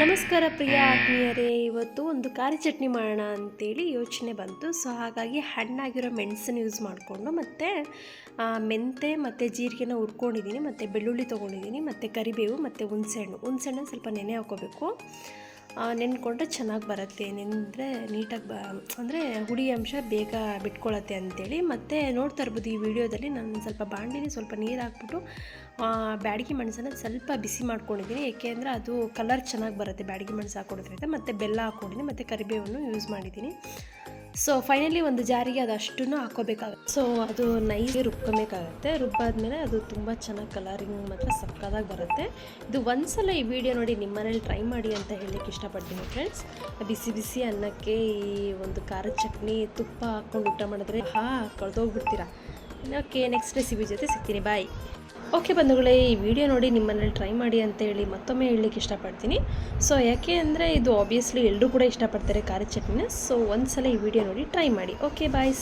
ನಮಸ್ಕಾರ ಪ್ರಿಯ ಆತ್ಮೀಯರೇ, ಇವತ್ತು ಒಂದು ಖಾರಿ ಚಟ್ನಿ ಮಾಡೋಣ ಅಂತೇಳಿ ಯೋಚನೆ ಬಂತು. ಸೊ ಹಾಗಾಗಿ ಹಣ್ಣಾಗಿರೋ ಮೆಣಸನ್ನು ಯೂಸ್ ಮಾಡಿಕೊಂಡು ಮತ್ತು ಮೆಂತೆ ಮತ್ತು ಜೀರಿಗೆನ ಹುರ್ಕೊಂಡಿದ್ದೀನಿ, ಮತ್ತು ಬೆಳ್ಳುಳ್ಳಿ ತೊಗೊಂಡಿದ್ದೀನಿ, ಮತ್ತು ಕರಿಬೇವು, ಮತ್ತು ಹುಣಸೆಹಣ್ಣು. ಹುಣಸೆಹಣ್ಣು ಸ್ವಲ್ಪ ನೆನೆ ಹಾಕೋಬೇಕು. ನೆನ್ಕೊಂಡ್ರೆ ಚೆನ್ನಾಗಿ ಬರುತ್ತೆ. ನೆನೆದ್ರೆ ನೀಟಾಗಿ ಬ, ಅಂದರೆ ಹುಡಿ ಅಂಶ ಬೇಗ ಬಿಟ್ಕೊಳ್ಳುತ್ತೆ ಅಂತೇಳಿ. ಮತ್ತು ನೋಡ್ತಾ ಇರ್ಬೋದು ಈ ವಿಡಿಯೋದಲ್ಲಿ ನಾನು ಸ್ವಲ್ಪ ಬಾಂಡಿಲಿ ಸ್ವಲ್ಪ ನೀರು ಹಾಕ್ಬಿಟ್ಟು ಬ್ಯಾಡಗಿ ಮೆಣಸನ್ನ ಸ್ವಲ್ಪ ಬಿಸಿ ಮಾಡ್ಕೊಂಡಿದ್ದೀನಿ. ಏಕೆ ಅಂದರೆ ಅದು ಕಲರ್ ಚೆನ್ನಾಗಿ ಬರುತ್ತೆ. ಬ್ಯಾಡಗಿ ಮೆಣಸು ಹಾಕ್ಕೊಡೋದ್ರಿಂದ ಮತ್ತು ಬೆಲ್ಲ ಹಾಕ್ಕೊಂಡಿದ್ದೀನಿ ಮತ್ತು ಕರಿಬೇವನ್ನು ಯೂಸ್ ಮಾಡಿದ್ದೀನಿ. ಸೊ ಫೈನಲಿ ಒಂದು ಜಾರಿಗೆ ಅದು ಅಷ್ಟು ಹಾಕೋಬೇಕಾಗುತ್ತೆ ಸೊ ಅದು ನೈಗೆ ರುಬ್ಕೊಬೇಕಾಗತ್ತೆ. ರುಬ್ಬಾದ್ಮೇಲೆ ಅದು ತುಂಬ ಚೆನ್ನಾಗಿ ಕಲರಿಂಗ್ ಮಾತ್ರ ಸಕ್ಕದಾಗಿ ಬರುತ್ತೆ. ಇದು ಒಂದ್ಸಲ ಈ ವಿಡಿಯೋ ನೋಡಿ ನಿಮ್ಮ ಮನೇಲಿ ಟ್ರೈ ಮಾಡಿ ಅಂತ ಹೇಳಲಿಕ್ಕೆ ಇಷ್ಟಪಡ್ತೀನಿ ಫ್ರೆಂಡ್ಸ್ ಬಿಸಿ ಬಿಸಿ ಅನ್ನಕ್ಕೆ ಈ ಒಂದು ಖಾರದ ಚಟ್ನಿ ತುಪ್ಪ ಹಾಕ್ಕೊಂಡು ಊಟ ಮಾಡಿದ್ರೆ ಹಾ ಕಳೆದೋಗ್ಬಿಡ್ತೀರಾ? ಓಕೆ ನೆಕ್ಸ್ಟ್ ರೆಸಿಪಿ ಜೊತೆ ಸಿಗ್ತೀನಿ ಬಾಯ್ ಓಕೆ ಬಂಧುಗಳೇ, ಈ ವಿಡಿಯೋ ನೋಡಿ ನಿಮ್ಮನೇಲಿ ಟ್ರೈ ಮಾಡಿ ಅಂತ ಹೇಳಿ ಮತ್ತೊಮ್ಮೆ ಹೇಳಲಿಕ್ಕೆ ಇಷ್ಟಪಡ್ತೀನಿ. ಸೊ ಯಾಕೆ ಅಂದರೆ ಇದು ಆಬ್ವಿಯಸ್ಲಿ ಎಲ್ಲರೂ ಕೂಡ ಇಷ್ಟಪಡ್ತಾರೆ ಖಾರದ ಚಟ್ನಿನ. ಸೊ ಒಂದ್ಸಲ ಈ ವಿಡಿಯೋ ನೋಡಿ ಟ್ರೈ ಮಾಡಿ. Okay bye